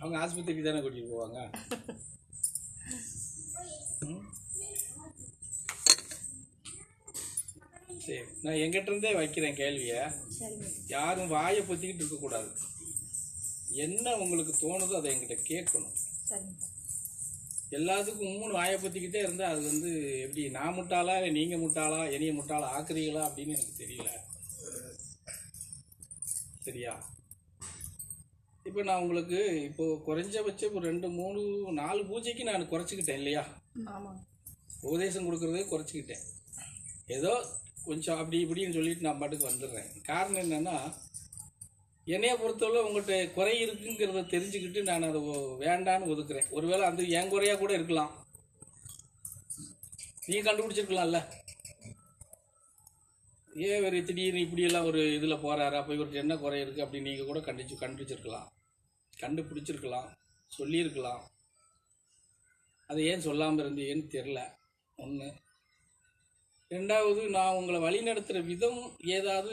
அவங்க ஆஸ்பத்திரிக்கு தானே கூட்டிட்டு போவாங்க? சரி நான் எங்கிட்ட இருந்தே வைக்கிறேன் கேள்வியை. யாரும் வாயை பொத்திக்கிட்டு இருக்கக்கூடாது என்ன உங்களுக்கு தோணுதோ அதை என்கிட்ட கேட்கணும். எல்லாத்துக்கும் மூணு வாயை பற்றிக்கிட்டே இருந்தால் அது வந்து எப்படி நான் முட்டாளா இல்லை நீங்கள் முட்டாளா என்னைய முட்டாளா ஆக்குறீங்களா அப்படின்னு எனக்கு தெரியல. சரியா? இப்போ நான் உங்களுக்கு இப்போ குறைஞ்சபட்சம் ஒரு ரெண்டு மூணு நாலு பூஜைக்கு நான் குறைச்சிக்கிட்டேன் இல்லையா? உபதேசம் கொடுக்கறதே குறைச்சிக்கிட்டேன். ஏதோ கொஞ்சம் அப்படி இப்படின்னு சொல்லிட்டு நான் பாட்டுக்கு வந்துடுறேன். காரணம் என்னன்னா என்னைய பொறுத்தவரை உங்கள்கிட்ட குறை இருக்குங்கிறத தெரிஞ்சுக்கிட்டு நான் அதை வேண்டான்னு ஒதுக்குறேன். ஒருவேளை அந்த என் குறையா கூட இருக்கலாம். நீங்க கண்டுபிடிச்சிருக்கலாம்ல. ஏன் இவர் திடீர்னு இப்படியெல்லாம் ஒரு இதில் போகிறாரு அப்போ இவருக்கு என்ன குறை இருக்குது அப்படின்னு நீங்கள் கூட கண்டிச்சு கண்டுபிடிச்சிருக்கலாம். கண்டுபிடிச்சிருக்கலாம். சொல்லியிருக்கலாம். அதை ஏன் சொல்லாமல் இருந்தீங்கன்னு தெரில ஒன்று ரெண்டாவது நான் உங்களை வழி நடத்துகிற விதம் ஏதாவது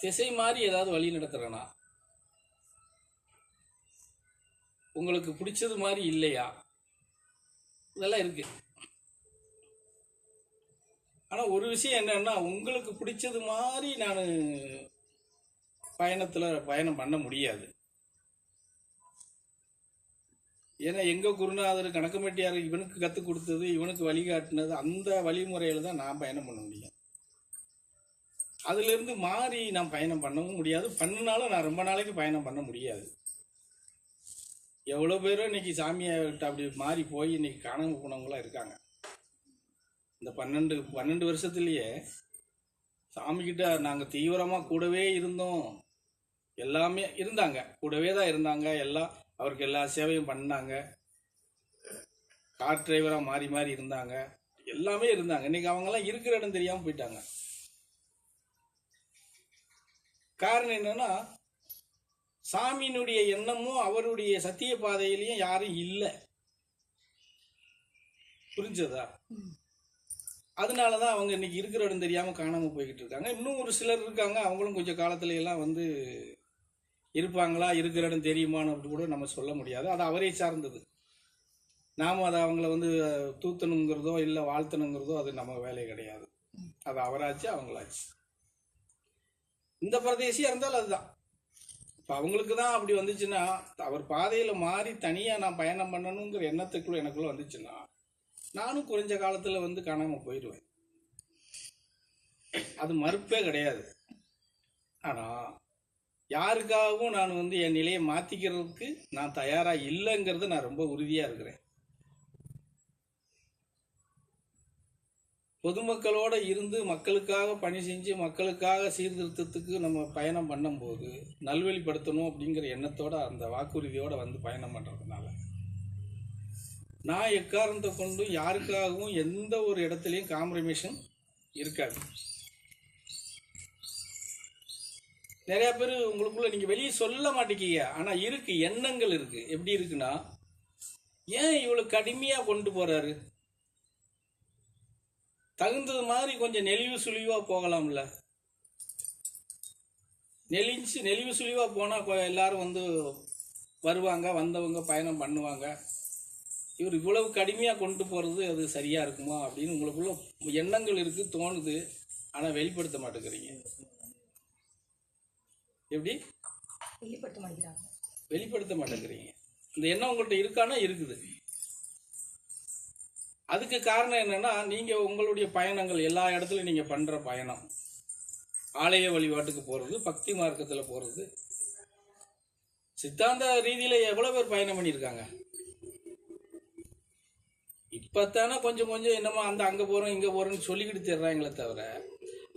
திசை மாதிரி ஏதாவது வழி நடத்துகிறேனா உங்களுக்கு பிடிச்சது மாதிரி இல்லையா? இதெல்லாம் இருக்குது ஆனால் ஒரு விஷயம் என்னன்னா உங்களுக்கு பிடிச்சது மாதிரி நான் பயணத்தில் பயணம் பண்ண முடியாது. ஏன்னா எங்கள் குருநாதர் கணக்கமெட்டியார் இவனுக்கு கற்றுக் கொடுத்தது இவனுக்கு வழிகாட்டினது அந்த வழிமுறையில் தான் நான் பயணம் பண்ண முடியும். அதுலேருந்து மாறி நான் பயணம் பண்ணவும் முடியாது. பண்ணினாலும் நான் ரொம்ப நாளைக்கு பயணம் பண்ண முடியாது. எவ்வளோ பேரும் இன்னைக்கு சாமியார்கிட்ட அப்படி மாறி போய் இன்னைக்கு காணாமல் போனவங்களாம் இருக்காங்க. இந்த பன்னெண்டு பன்னெண்டு வருஷத்துலயே சாமிக்கிட்ட நாங்கள் தீவிரமாக கூடவே இருந்தோம். எல்லாமே இருந்தாங்க. கூடவே தான் இருந்தாங்க. எல்லாம் அவருக்கு எல்லா சேவையும் பண்ணாங்க. கார் டிரைவராக மாறி மாறி இருந்தாங்க. எல்லாமே இருந்தாங்க. இன்னைக்கு அவங்கெல்லாம் இருக்கிற இடம் தெரியாமல் போயிட்டாங்க. காரணம் என்னன்னா சாமியினுடைய எண்ணமும் அவருடைய சத்திய பாதையிலையும் யாரும் இல்லை. புரிஞ்சதா? அதனால தான் அவங்க இன்னைக்கு இருக்கிற இடம் தெரியாமல் காணாம போய்கிட்டு இருக்காங்க. இன்னும் ஒரு சிலர் இருக்காங்க. அவங்களும் கொஞ்சம் காலத்துல எல்லாம் வந்து இருப்பாங்களா? இருக்கிற இடம் தெரியுமான்னு கூட நம்ம சொல்ல முடியாது. அது அவரை சார்ந்தது. நாம அதை அவங்கள வந்து தூத்தணுங்கிறதோ இல்லை வாழ்த்தணுங்கிறதோ அது நம்ம வேலை கிடையாது. அது அவராச்சு அவங்களாச்சு. இந்த பிரதேசியாக இருந்தாலும் அதுதான். இப்போ அவங்களுக்கு தான் அப்படி வந்துச்சுன்னா அவர் பாதையில் மாறி தனியாக நான் பயணம் பண்ணணுங்கிற எண்ணத்துக்குள்ள எனக்குள்ள வந்துச்சுன்னா நானும் குறைஞ்ச காலத்தில் வந்து காணாமல் போயிடுவேன். அது மறுப்பே கிடையாது. ஆனால் யாருக்காகவும் நான் வந்து என் நிலையை மாற்றிக்கிறதுக்கு நான் தயாராக இல்லைங்கிறது நான் ரொம்ப உறுதியாக இருக்கிறேன். பொதுமக்களோடு இருந்து மக்களுக்காக பணி செஞ்சு மக்களுக்காக சீர்திருத்தத்துக்கு நம்ம பயணம் பண்ணும்போது நல்வழிப்படுத்தணும் அப்படிங்கிற எண்ணத்தோடு அந்த வாக்குறுதியோடு வந்து பயணம் பண்ணுறதுனால நான் எக்காரணத்தை கொண்டும் யாருக்காகவும் எந்த ஒரு இடத்துலையும் காம்ப்ரமைஷன் இருக்காது. நிறையா பேர் உங்களுக்குள்ள நீங்கள் வெளியே சொல்ல மாட்டேங்கிங்க ஆனால் இருக்கு எண்ணங்கள் இருக்கு. எப்படி இருக்குன்னா ஏன் இவ்வளோ கடுமையாக கொண்டு போகிறாரு தகுந்தது மாதிரி கொஞ்சம் நெளிவு சுழிவாக போகலாம்ல. நெளிஞ்சு நெளிவு சுழிவாக போனால் எல்லாரும் வந்து வருவாங்க வந்தவங்க பயணம் பண்ணுவாங்க. இவர் இவ்வளவு கடுமையா கொண்டு போறது அது சரியா இருக்குமா அப்படின்னு உங்களுக்குள்ள எண்ணங்கள் இருக்கு தோணுது. ஆனா வெளிப்படுத்த மாட்டேங்கிறீங்க. எப்படி? வெளிப்படுத்த மாட்டேங்கிறாங்க. வெளிப்படுத்த மாட்டேங்கிறீங்க. இந்த எண்ணம் உங்கள்கிட்ட இருக்கானா? இருக்குது. அதுக்கு காரணம் என்னன்னா நீங்க உங்களுடைய பயணங்கள் எல்லா இடத்துலயும் நீங்க பண்ற பயணம். ஆலய வழிபாட்டுக்கு போறது பக்தி மார்க்கத்துல போறது. சித்தாந்த ரீதியில எவ்வளவு பேர் பயணம் பண்ணியிருக்காங்க? இப்பத்தானே கொஞ்சம் கொஞ்சம் என்னமோ அந்த அங்க போறோம் இங்க போறோம்னு சொல்லிக்கிட்டு தர்றாங்களே தவிர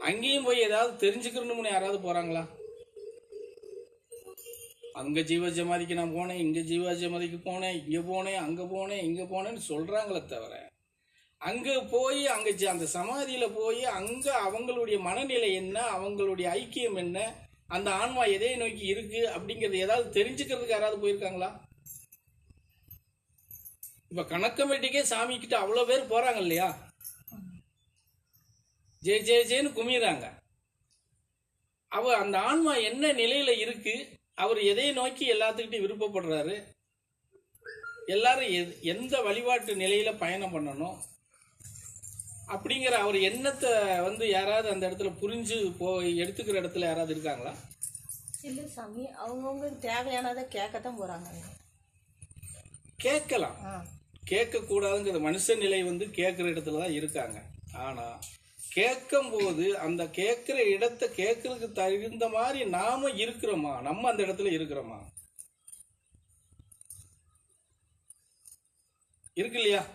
அங்கேயும் போய் ஏதாவது தெரிஞ்சுக்கணும்னு யாராவது போறாங்களா? அங்க ஜீவ ஜமாதிக்கு நான் போனேன் இங்க ஜீவ சமாதிக்கு போனேன் இங்க போனேன் அங்க போனேன் இங்க போனேன்னு சொல்றாங்களே தவிர அங்க போய் அங்க அந்த சமாதியில போய் அங்க அவங்களுடைய மனநிலை என்ன அவங்களுடைய ஐக்கியம் என்ன அந்த ஆன்மா எதை நோக்கி இருக்கு அப்படிங்கறது ஏதாவது தெரிஞ்சுக்கிறதுக்கு யாராவது போயிருக்காங்களா? இப்ப கணக்கமேட்டிக்கே சாமி கிட்ட அவ்வளவு பேர் போறாங்க இல்லையா? ஜெய ஜெய ஜெயன்னு குமிறாங்க அவ அந்த ஆன்மா என்ன நிலையில இருக்கு? அவர் எதை நோக்கி எல்லாத்துக்கிட்டையும் விருப்பப்படுறாரு? எல்லாரும் எந்த வழிபாட்டு நிலையில பயணம் பண்ணணும்? அப்படிங்கிற அவர் எண்ணத்தை வந்து யாராவது அந்த இடத்துல புரிஞ்சு போ எடுத்துக்கிற இடத்துல யாராவது இருக்காங்களா? இல்லை சாமி அவங்கவுங்களுக்கு தேவையானதை கேட்கத்தான் போகிறாங்க கேட்கலாம். கேட்கக்கூடாதுங்கிற மனுஷ நிலை வந்து கேட்குற இடத்துல தான் இருக்காங்க. ஆனால் கேட்கும்போது அந்த கேட்குற இடத்த கேட்கறதுக்கு தகுந்த மாதிரி நாம இருக்கிறோமா? நம்ம அந்த இடத்துல இருக்கிறோமா? இருக்கு இல்லையா?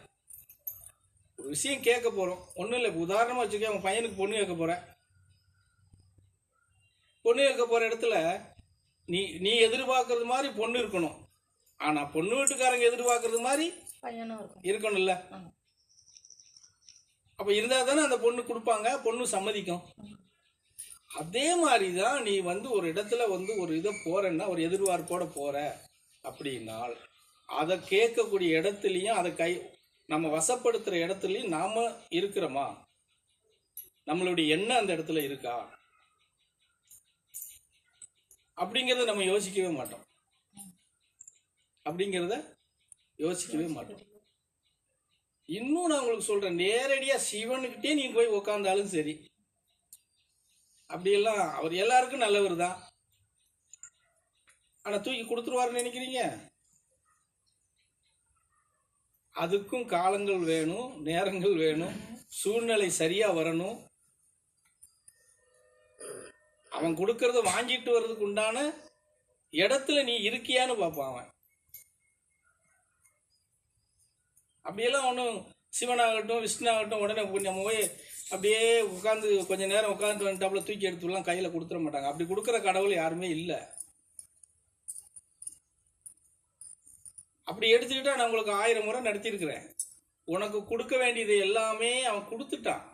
ஒரு விஷயம் கேட்க போறோம். ஒன்றும் இல்லை. உதாரணமாக வச்சுக்க அவன் பையனுக்கு பொண்ணு கேட்க போறேன் பொண்ணு கேட்க போகிற இடத்துல நீ நீ எதிர்பார்க்கறது மாதிரி பொண்ணு இருக்கணும். ஆனால் பொண்ணு வீட்டுக்காரங்க எதிர்பார்க்கறது மாதிரி பையனும் இருக்கும். இருக்கணும்ல. அப்ப இருந்தா தானே அந்த பொண்ணு கொடுப்பாங்க பொண்ணு சம்மதிக்கும். அதே மாதிரி தான் நீ வந்து ஒரு இடத்துல வந்து ஒரு இதை போறேன்னா ஒரு எதிர்பார்ப்போட போற அப்படின்னால் அதை கேட்கக்கூடிய இடத்துலையும் அதை கை நம்ம வசப்படுத்துற இடத்துலையும் நாம இருக்கிறோமா? நம்மளுடைய எண்ணம் அந்த இடத்துல இருக்கா? அப்படிங்கறத நம்ம யோசிக்கவே மாட்டோம். அப்படிங்கிறத யோசிக்கவே மாட்டோம். இன்னும் நான் உங்களுக்கு சொல்றேன் நேரடியா சிவனுக்கிட்டே நீ போய் உக்காந்தாலும் சரி. அப்படியெல்லாம் அவர் எல்லாருக்கும் நல்லவர் தான். ஆனா தூக்கி கொடுத்துருவாருன்னு நினைக்கிறீங்க? அதுக்கும் காலங்கள் வேணும் நேரங்கள் வேணும் சூழ்நிலை சரியா வரணும். அவன் கொடுக்கறத வாங்கிட்டு வர்றதுக்கு உண்டான இடத்துல நீ இருக்கியான்னு பார்ப்பான் அவன். அப்படியெல்லாம் ஒன்றும் சிவனாகட்டும் விஷ்ணுவாகட்டும் உடனே கொஞ்சம் போய் அப்படியே உட்காந்து கொஞ்ச நேரம் உட்காந்து வந்துட்டாப்புல தூக்கி எடுத்துலாம் கையில் கொடுத்துட மாட்டாங்க. அப்படி கொடுக்குற கடவுள் யாருமே இல்லை. அப்படி எடுத்துக்கிட்டா நான் உங்களுக்கு ஆயிரம் முறை நடத்தியிருக்கிறேன். உனக்கு கொடுக்க வேண்டியது எல்லாமே அவன் கொடுத்துட்டான்.